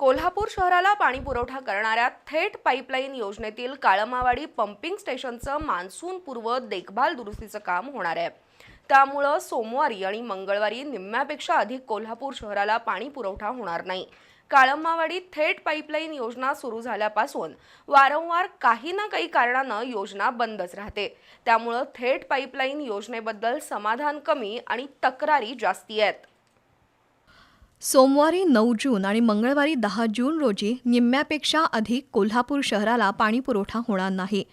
कोल्हापूर शहराला पाणी पुरवठा करणाऱ्या थेट पाईपलाईन योजनेतील काळमावाडी पंपिंग स्टेशनचं मान्सूनपूर्व देखभाल दुरुस्तीचं काम होणार आहे. त्यामुळं सोमवारी आणि मंगळवारी निम्म्यापेक्षा अधिक कोल्हापूर शहराला पाणी पुरवठा होणार नाही. काळमावाडी थेट पाईपलाईन योजना सुरू झाल्यापासून वारंवार काही ना काही कारणानं योजना बंदच राहते. त्यामुळं थेट पाईपलाईन योजनेबद्दल समाधान कमी आणि तक्रारी जास्ती आहेत. सोमवारी नऊ जून आणि मंगळवारी दहा जून रोजी निम्म्यापेक्षा अधिक कोल्हापूर शहराला पाणीपुरवठा होणार नाही.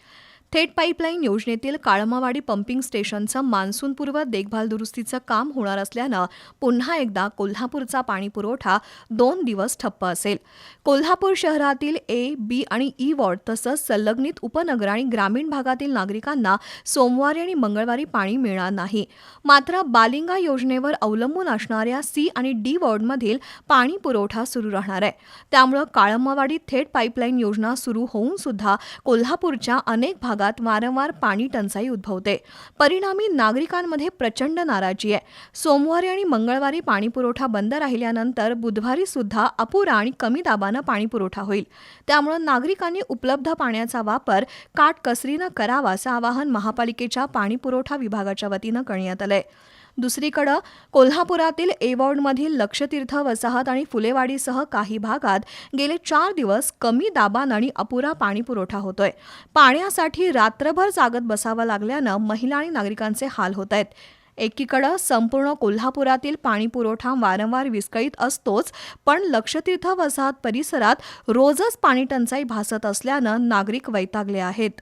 थेट पाईपलाईन योजनेतील काळमावाडी पंपिंग स्टेशनचं मान्सूनपूर्व देखभाल दुरुस्तीचं काम होणार असल्यानं पुन्हा एकदा कोल्हापूरचा पाणीपुरवठा दोन दिवस ठप्प असेल. कोल्हापूर शहरातील ए बी आणि ई वॉर्ड तसंच संलग्नित उपनगर आणि ग्रामीण भागातील नागरिकांना सोमवारी आणि मंगळवारी पाणी मिळणार नाही. मात्र बालिंगा योजनेवर अवलंबून असणाऱ्या सी आणि डी वॉर्डमधील पाणी पुरवठा सुरू राहणार आहे. त्यामुळं काळमावाडी थेट पाईपलाईन योजना सुरू होऊन सुद्धा कोल्हापूरच्या अनेक भागात वारंवार पाणी टंचाई उद्भवते. परिणामी नागरिकांमध्ये प्रचंड नाराजी आहे. सोमवारी आणि मंगळवारी पाणीपुरवठा बंद राहिल्यानंतर बुधवारी सुद्धा अपुरा आणि कमी दाबानं पाणीपुरवठा होईल. त्यामुळं नागरिकांनी उपलब्ध पाण्याचा वापर काटकसरीनं करावा असं आवाहन महापालिकेच्या पाणीपुरवठा विभागाच्या वतीनं करण्यात आलंय. दुसरीकडं कोल्हापुरातील एवॉर्डमधील लक्षतीर्थ वसाहत आणि फुलेवाडीसह काही भागात गेले चार दिवस कमी दाबान आणि अपुरा पाणीपुरवठा होतोय. पाण्यासाठी रात्रभर जागत बसावं लागल्यानं महिला आणि नागरिकांचे हाल होत आहेत. एकीकडं संपूर्ण कोल्हापुरातील पाणीपुरवठा वारंवार विस्कळीत असतोच पण लक्षतीर्थ वसाहत परिसरात रोजच पाणीटंचाई भासत असल्यानं नागरिक वैतागले आहेत.